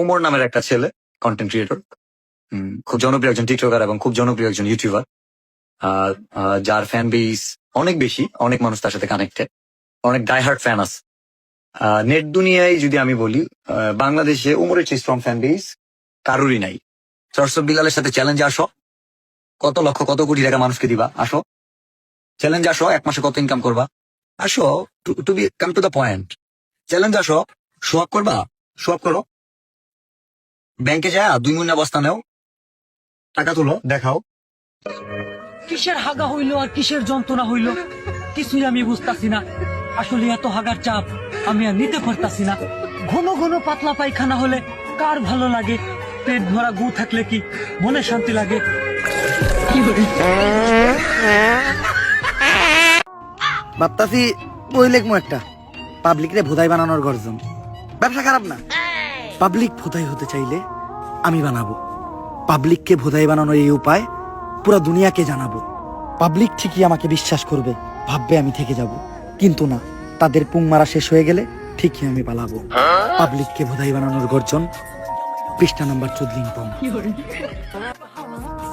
ওমর নামের একটা ছেলে কন্টেন্ট ক্রিয়েটর খুব জনপ্রিয় একজন টিকটকার এবং খুব জনপ্রিয় একজন ইউটিউবার যার ফ্যান বেস অনেক বেশি, অনেক মানুষ তার সাথে কানেক্টেড অনেক ডাইহার্ট ফ্যান আছে। নেট দুনিয়ায় যদি আমি বলি বাংলাদেশে উমরের চেয়ে স্ট্রং ফ্যান বেস কারোরই নাই। সরসব বিলালের সাথে চ্যালেঞ্জ আসো, কত লক্ষ, কত কোটি টাকা মানুষকে দিবা, আসো। চ্যালেঞ্জ আসো, এক মাসে কত ইনকাম করবা, আসো to be come to the point challenge আসো শো আপ করবা শো আপ করো। ব্যাংকে যা দুই মহিনা বস্তা নেও। টাকা তুলো দেখাও। কিসের হাগা হইল আর কিসের যন্ত্রণা হইল? কিছুই আমি বুঝতাছি না। আসলে এত হাগার চাপ আমি আর নিতে পারতাছি না। ঘন ঘন পাতলা পায়খানা হলে কার ভালো লাগে? পেট ভরা গু থাকলে কি মনে শান্তি লাগে? ভাবতাছি বই লেখমু একটা। পাবলিক রে ভোদাই বানানোর গর্জন। ব্যবসা খারাপ না? পাবলিক ভোদাই হতে চাইলে আমি বানাবো। পাবলিককে ভোদাই বানানোর এই উপায় পুরো দুনিয়াকে জানাব। পাবলিক ঠিকই আমাকে বিশ্বাস করবে, ভাববে আমি থেকে যাব। কিন্তু না, তাদের পুং মারা শেষ হয়ে গেলে ঠিকই আমি পালাবো। পাবলিককে ভোদাই বানানোর গর্জন, পৃষ্ঠা নাম্বার চোদ্দিন পম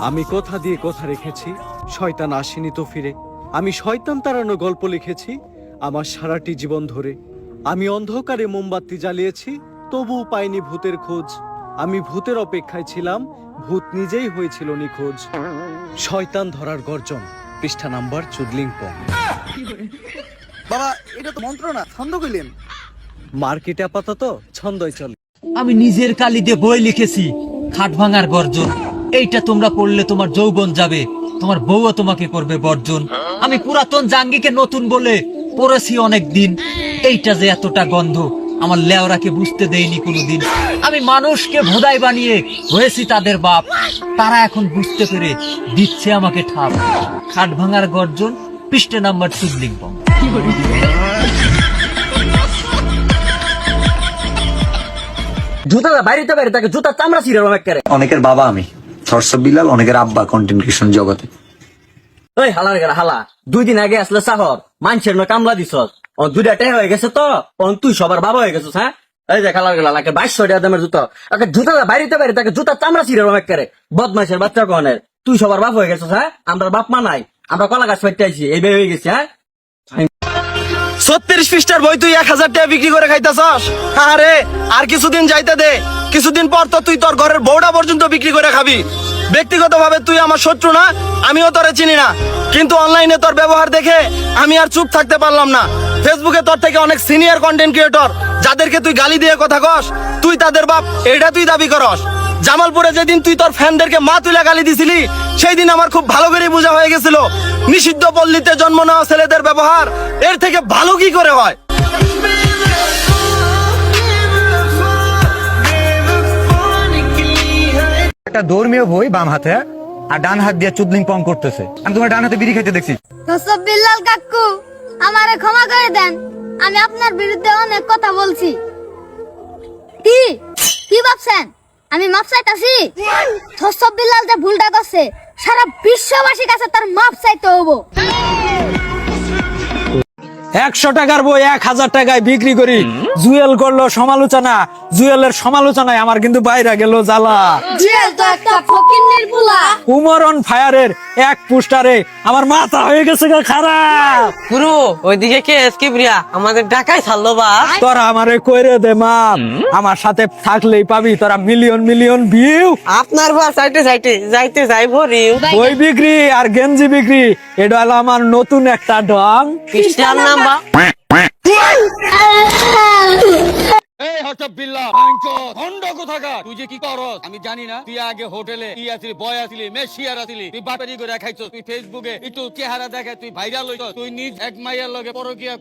আমি কথা দিয়ে কথা রেখেছি, শয়তান আসেনি তো ফিরে। আমি শয়তান তাড়ানো গল্প লিখেছি, আমার সারাটি জীবন ধরে। আমি অন্ধকারে মোমবাতি জ্বালিয়েছি তবুও পাইনি ভূতের খোঁজ। আমি ভূতের অপেক্ষায় ছিলাম ভূত নিজেই হয়েছিল নিখোঁজ। শয়তান ধরার গর্জন পৃষ্ঠা নাম্বার চুদলিং পং বাবা এটা তো মন্ত্র না ছন্দ কইলেন। মার্কেটে আপাতত ছন্দই চলে। আমি নিজের কালিতে বই লিখেছি খাট ভাঙার গর্জন। এইটা তোমরা পড়লে তোমার যৌবন যাবে তোমার বউও তোমাকে করবে বর্জন। আমি পুরাতন জাঙ্গিকে নতুন বলে পড়েছি অনেক দিন এইটা যে এতটা গন্ধ। আমার লেওরাকে বুঝতে দেয়নি কোনোদিন। আমি মানুষকে ভোদাই বানিয়ে হয়েছি তাদের বাপ। তারা এখন বুঝতে পেরে দিচ্ছে আমাকে ঠাপ। খাট ভাঙার গর্জন পৃষ্ঠে নাম্বার চুদলিং জুতা বাইরে তো বাইরে তাকে জুতা চামড়া অনেকের বাবা আমি সরসব বিলাল অনেকের আব্বা কন্টেন্ট ক্রিয়েশন জগতে। ওই হালার হালা। দুই দিন আগে আসলে সাহর মানুষের না কামলা দুইটা টেহ হয়ে গেছে তো। তুই সবার বাবা হয়ে হ্যাঁ এই যে গেলা লাগে দামের জুতো। আগে জুতা তাকে জুতা চামড়া করে বাচ্চা কনের তুই সবার বাপ হয়ে গেছিস হ্যাঁ আমরা বাপ মা নাই। আমরা কলা গাছ আইছি, এই বের হয়ে গেছি হ্যাঁ ছত্রিশ পৃষ্ঠার বই তুই এক হাজার টাকা বিক্রি করে খাইতেছস। আরে আর কিছুদিন যাইতে দে। কিছুদিন পর তো তুই তোর ঘরের বউটা পর্যন্ত বিক্রি করে খাবি। ব্যক্তিগত ভাবে তুই আমার শত্রু না, আমিও তোরে চিনি না। কিন্তু অনলাইনে তোর ব্যবহার দেখে আমি আর চুপ থাকতে পারলাম না। ফেসবুকে তোর থেকে অনেক সিনিয়র কন্টেন্ট ক্রিয়েটর যাদেরকে তুই গালি দিয়ে কথা কস তুই তাদের বাপ এটা তুই দাবি করস। জামালপুরে যেদিন তুই তোর ফ্যানদেরকে মা তুলে গালি দিছিলি সেই দিন আমার খুব ভালো করে বোঝা হয়ে গেছিল। নিষিদ্ধ পল্লীতে জন্ম নেওয়া ছেলেদের ব্যবহার এর থেকে ভালো কি করে হয়? একটা ধর্মীয় বই বাম হাতে আর ডান হাত দিয়ে চুদলিং পং করতেছে। আমি তোমার ডান হাতে বিড়ি খাইতে দেখছি। বিল্লাল কাকু। আমারে ক্ষমা করে দেন। আমি আপনার বিরুদ্ধে অনেক কথা বলছি। কি? কি ভাবছেন? আমি মাপ চাইতাছি? সব বিল্লাল যে ভুলটা করছে, সারা বিশ্ববাসীর কাছে তার মাপ চাইতে হব একশো টাকার বই এক হাজার টাকায় বিক্রি করি। জুয়েল করল সমালোচনা। জুয়েলের সমালোচনায় আমার কিন্তু বাইরে গেল জ্বালা। জুয়েল তো একটা ফকিন্নির পোলা উমরন ফায়ারের এক পোস্টারে আমার মাথা হয়ে গেছে গো খারাপ। গুরু ওইদিকে কে? এসকে প্রিয়া আমাদের ঢাকায় ছাড়লো বা? তোরা আমারে কইরে দে মাপ আমার সাথে থাকলেই পাবি তোরা মিলিয়ন মিলিয়ন ভিউ আপনার বা সাইটে সাইটে যাইতে যাইবো রিউ। বই বিক্রি আর গেঞ্জি বিক্রি এটা হলো আমার নতুন একটা ঢং। খ্রিস্টান নাম্বার এই কোথাকার? তুই যে কি করস? আমি জানি না। তুই আগে হোটেলে কি বয় মেশিয়ার তুই বাটারি করে তুই ফেসবুকে একটু চেহারা দেখে তুই ভাইরাল তুই নিজ এক মাইয়ার লগে পরকিয়া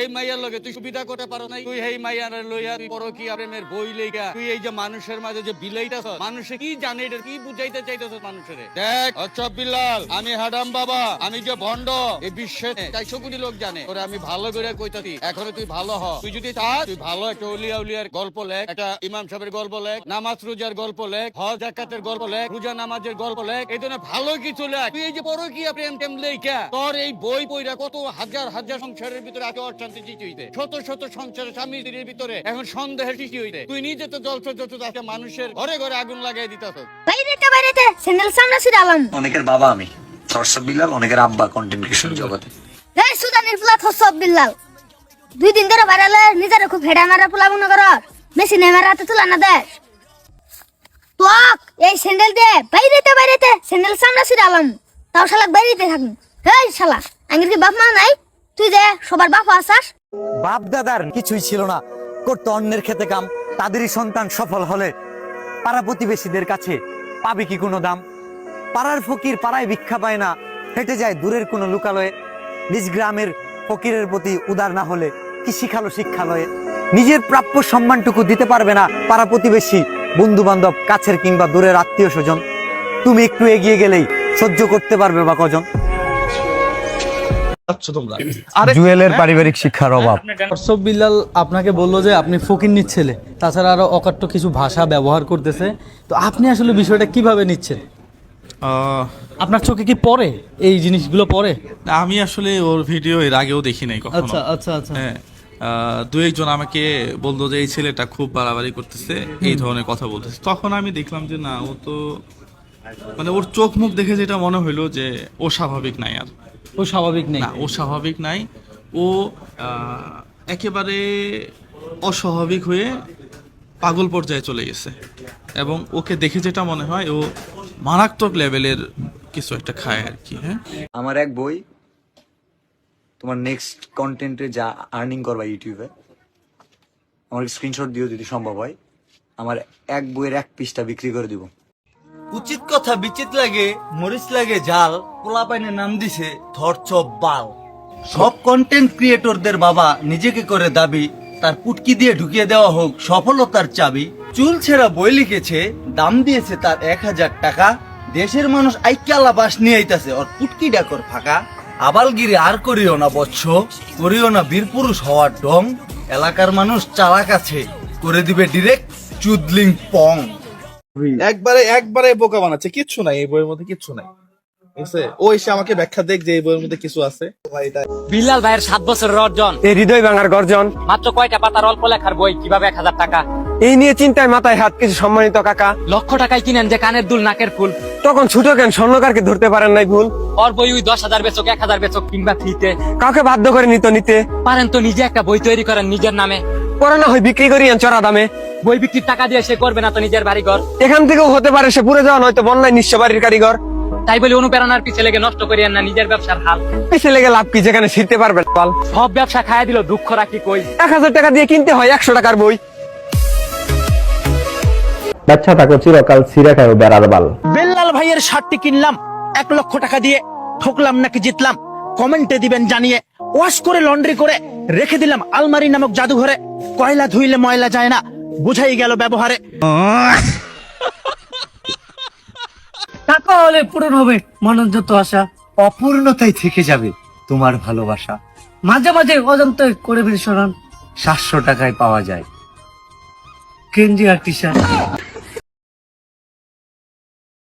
এই মাইয়ার লগে তুই সুবিধা করতে পারো নাই। তুই এই মাইয়ার লইয়া তুই পরকিয়া, প্রেমের বই তুই এই যে মানুষের মাঝে যে বিলাইতাছস, মানুষে কি জানে এটা? কি বুঝাইতে চাইতেছস মানুষের? দেখ আচ্ছা বিল্লাল, আমি হাডাম বাবা। আমি যে ভন্ড এই বিশ্বে চারশো কোটি লোক জানে। ওরা আমি ভালো করে কইতাছি, এখনও তুই ভালো হ। তুই যদি তুই ভালো একটা অলিয়া আউলিয়ার গল্প লেখ একটা ইমাম সাহেবের গল্প লেখ নামাজ রোজার গল্প লেখ হজ জাকাতের গল্প লেখ রোজা নামাজের গল্প লেখ এই ধরনের ভালো কিছু লেখ। তুই এই যে বড় কি প্রেম টেম লেখা তোর এই বই বইরা কত হাজার হাজার সংসারের ভিতরে এত অশান্তি সৃষ্টি হইতে। শত শত সংসারের স্বামী স্ত্রীর ভিতরে এখন সন্দেহের সৃষ্টি হইতে। তুই নিজে তো জল সহ্য মানুষের ঘরে ঘরে আগুন লাগাই দিতাস। বাইরেতে বাইরেতে স্যান্ডেল সামনে ছিড়ালাম অনেকের বাবা আমি সরসব বিলাল অনেকের আব্বা কন্টেন্ট ক্রিয়েশন জগতে। এই সুদানির ফুলা থসব বিল্লাল। দুই দিন ধরে বাইরালে নিজের খুব হেডা মারা ফুলা মনে কর মেশিনে মারাতে তুলা না দেশ তোক এই স্যান্ডেল দে বাইরেতে বাইরেতে স্যান্ডেল সামনে ছিড়ালাম তাও শালাক বাইরেতে থাকুন। এই শালা, আঙ্গির কি বাপ মা নাই? তুই দে সবার বাপ আসাস বাপ দাদার কিছুই ছিল না। করতো অন্যের খেতে কাম, তাদেরই সন্তান সফল হলে। পাড়া প্রতিবেশীদের কাছে পাবে কি কোনো দাম? পাড়ার ফকির পাড়ায় ভিক্ষা পায় না, হেঁটে যায় দূরের কোনো লুকালয়ে। নিজ গ্রামের ফকিরের প্রতি উদার না হলে কি শিখালো শিক্ষালয়ে? নিজের প্রাপ্য সম্মানটুকু দিতে পারবে না পাড়া প্রতিবেশী বন্ধু বান্ধব কাছের কিংবা দূরের আত্মীয় স্বজন। তুমি একটু এগিয়ে গেলেই সহ্য করতে পারবে বা কজন? জুয়েলের পারিবারিক শিক্ষার অভাব। হর্ষব বিল্লাল আপনাকে বলল যে আপনি ফকিন্নির ছেলে তাছাড়া আরও অকাট্য কিছু ভাষা ব্যবহার করতেছে। তো আপনি আসলে বিষয়টা কীভাবে নিচ্ছেন? আপনার চোখে কি পড়ে? এই জিনিসগুলো পড়ে? আমি আসলে ওর ভিডিও এর আগেও দেখি নাই কখনো। আচ্ছা আচ্ছা আচ্ছা। হ্যাঁ দু একজন আমাকে বলল যে এই ছেলেটা খুব বাড়াবাড়ি করতেছে এই ধরনের কথা বলতেছে। তখন আমি দেখলাম যে না ও তো মানে ওর চোখ মুখ দেখে যেটা মনে হইল যে ও স্বাভাবিক নাই আর। ও স্বাভাবিক নাই। না ও স্বাভাবিক নাই। ও একেবারে অস্বাভাবিক হয়ে পাগল পর্যায়ে চলে গেছে। এবং ওকে দেখে যেটা মনে হয় ও মারাত্মক লেভেলের কিছু একটা খায় আর কি হ্যাঁ? আমার এক বই তোমার নেক্সট কন্টেন্টে যা আর্নিং করবা ইউটিউবে আমার স্ক্রিনশট দিও যদি সম্ভব হয় আমার এক বইয়ের এক পিসটা বিক্রি করে দিব। উচিত কথা বিচিত লাগে মরিচ লাগে জাল পোলা পাইনে নাম দিছে ধরচপ বাল। সব কন্টেন্ট ক্রিয়েটরদের বাবা নিজেকে করে দাবি তার পুটকি দিয়ে ঢুকিয়ে দেওয়া হোক সফলতার চাবি। চুল ছেঁড়া বই লিখেছে, দাম দিয়েছে তার এক হাজার টাকা। দেশের মানুষ আইকালা বাস নিয়ে আইতাছে, ওর পুটকি ডাকর ফাঁকা। আবালগিরি আর করিও না বৎস, করিও না বীরপুরুষ হওয়ার ডং এলাকার মানুষ চালাক আছে, করে দিবে ডিরেক্ট চুদলিং পং। একবারে একবারে বোকা বানাচ্ছে, কিচ্ছু নাই, এই বইয়ের মধ্যে কিচ্ছু নাই। ও এসে আমাকে ব্যাখ্যা দেখ যে এই বইয়ের মধ্যে কিছু আছে। বিল্লাল ভাইয়ের সাত বছরের অর্জন। এই হৃদয় ভাঙার গর্জন। মাত্র কয়টা পাতার অল্প লেখার বই? কীভাবে এক হাজার টাকা? এই নিয়ে চিন্তায় মাথায় হাত কিছু সম্মানিত কাকা। লক্ষ টাকায় কিনেন যে কানের দুল নাকের ফুল। তখন ছোট কেন স্বর্ণকারকে ধরতে পারেন নাই ভুল। ওর বই ওই দশ হাজার বেচক এক হাজার বেচক কিংবা ফ্রিতে। কাউকে বাধ্য করে নিত নিতে। পারেন তো নিজে একটা বই তৈরি করেন নিজের নামে। পড়ানো হয় বিক্রি করিয়েন চড়া দামে। বই বিক্রির টাকা দিয়ে সে করবে না তো নিজের বাড়ি ঘর এখান থেকেও হতে পারে সে পুরে যাওয়া নয়তো বন্যায় নিঃস্ব বাড়ির কারিগর। তাই বলে অনুপ্রেরণার পিছে লেগে নষ্ট করিয়েন না নিজের ব্যবসার হাল। পিছে লেগে লাভ কি যেখানে পাল সব ব্যবসা খায়া দিল দুঃখ রাখি কই। এক হাজার টাকা দিয়ে কিনতে হয় একশো টাকার বই। বাচ্চা তাকে চিরকাল ছিঁড়ে খায় বেড়ার বাল। বেল্লাল ভাইয়ের শার্টটি কিনলাম এক লক্ষ টাকা দিয়ে। ঠকলাম নাকি জিতলাম কমেন্টে দিবেন জানিয়ে। ওয়াশ করে লন্ড্রি করে রেখে দিলাম আলমারি নামক জাদুঘরে। কয়লা ধুইলে ময়লা যায় না বুঝাই গেল ব্যবহারে। টাকা হলে পূরণ হবে মানুষ যত আশা। অপূর্ণতাই থেকে যাবে তোমার ভালোবাসা। মাঝে মাঝে অজন্ত করে ফেলি সরান সাতশো টাকায় পাওয়া যায়। কেন্দ্রীয় আর টি শার্ট